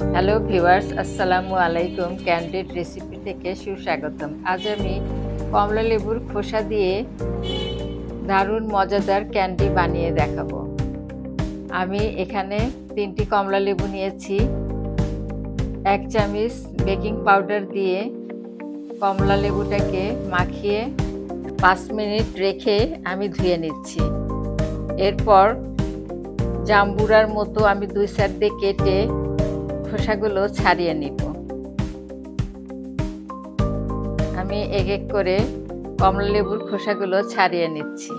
Hello viewers আসসালামু আলাইকুম candid recipe থেকে সুস্বাগতম। আজ আমি কমলা লেবুর খোসা দিয়ে দারুণ মজাদার ক্যান্ডি বানিয়ে দেখাবো। আমি এখানে তিনটি কমলা লেবু নিয়েছি। এক চামচ বেকিং পাউডার দিয়ে কমলা লেবুটাকে মাখিয়ে পাঁচ মিনিট রেখে আমি ধুয়ে নিচ্ছি। এরপর জাম্বুরার মতো আমি দুই সাইড দিয়ে কেটে খোসাগুলো ছাড়িয়ে নিব। আমি এক এক করে কমলা লেবুর খোসাগুলো ছাড়িয়ে নিচ্ছি।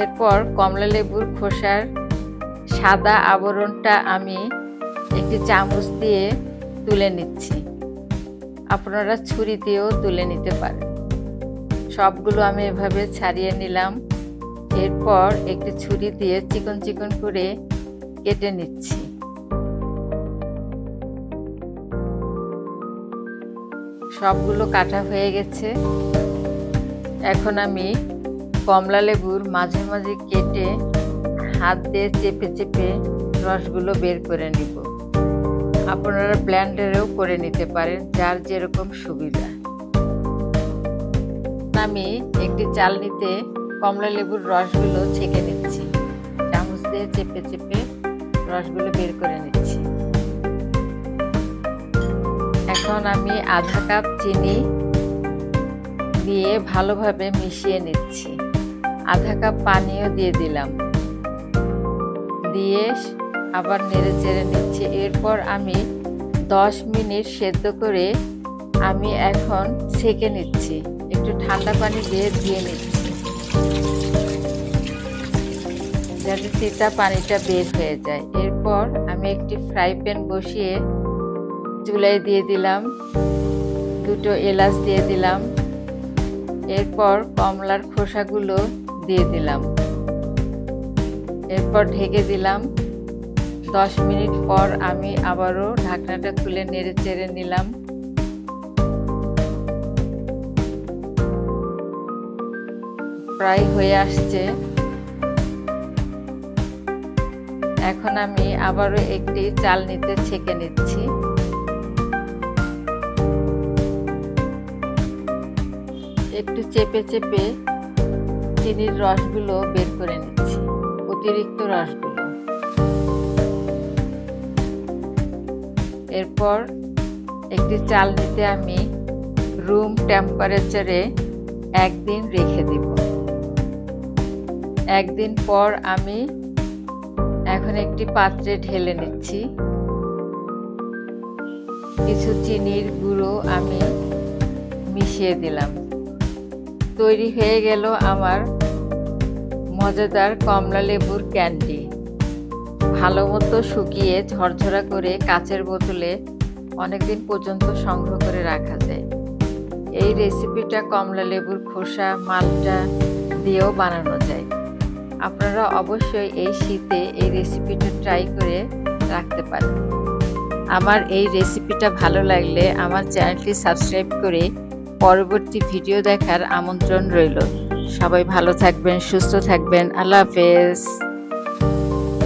এরপর কমলা লেবুর খোসার সাদা আবরণটা আমি একটি চামচ দিয়ে তুলে নিচ্ছি। আপনারা ছুরি দিয়েও তুলে নিতে পারেন। সবগুলো আমি এভাবে ছাড়িয়ে নিলাম। এরপর একটি ছুরি দিয়ে চিকন চিকন করে কেটে নিচ্ছি। সবগুলো কাটা হয়ে গেছে। এখন আমি কমলা লেবুর মাঝে মাঝে কেটে হাত দিয়ে চেপে চেপে রসগুলো বের করে নিব। আপনারা ব্ল্যান্ডারেও করে নিতে পারেন, যার যেরকম সুবিধা। আমি একটি চালনিতে কমলা লেবুর রসগুলো ছেঁকে নিচ্ছি। চামচ দিয়ে চেপে চেপে রসগুলো বের করে নিচ্ছি। এখন আমি আধা কাপ চিনি দিয়ে ভালোভাবে মিশিয়ে নিচ্ছি। আধা কাপ পানিও দিয়ে দিলাম। দিয়ে আবার নেড়ে চেড়ে নিচ্ছি। এরপর আমি দশ মিনিট সেদ্ধ করে আমি এখন সেকে নিচ্ছি। একটু ঠান্ডা পানি দিয়ে ধুয়ে নিচ্ছি। যাতে তিতা পানিটা বের হয়ে যায়। এরপর আমি একটি ফ্রাই প্যান বসিয়ে চুলায় দিয়ে দিলাম। দুটো এলাচ দিয়ে দিলাম। এরপর কমলার খোসাগুলো দিয়ে দিলাম। এরপর ঢেকে দিলাম। দশ মিনিট পর আমি আবারও ঢাকনাটা খুলে নেড়ে চেড়ে নিলাম। প্রায় হয়ে আসছে। এখন আমি আবারও একটি চাল নিতে ছেঁকে নিচ্ছি। একটু চেপে চেপে চিনির রসগুলো বের করে নিচ্ছি, অতিরিক্ত রসগুলো। এরপর একটি চাল নিতে আমি রুম টেম্পারেচারে একদিন রেখে দিব। একদিন পর আমি এখন একটি পাত্রে ঢেলে নিচ্ছি। কিছু চিনির গুঁড়ো আমি মিশিয়ে দিলাম। তৈরি হয়ে গেল আমার মজাদার কমলা লেবুর ক্যান্ডি। ভালো মতো শুকিয়ে ঝরঝরা করে কাচের বোতলে অনেকদিন পর্যন্ত সংগ্রহ করে রাখা যায়। এই রেসিপিটা কমলা লেবুর খোসা, মালটা দিয়েও বানানো যায়। আপনারা অবশ্যই এই শীতে এই রেসিপিটা ট্রাই করে রাখতে পারেন। আমার এই রেসিপিটা ভালো লাগলে আমার চ্যানেলটি সাবস্ক্রাইব করে পরবর্তী ভিডিও দেখার আমন্ত্রণ রইল। সবাই ভালো থাকবেন, সুস্থ থাকবেন। আল্লাহ হাফেজ।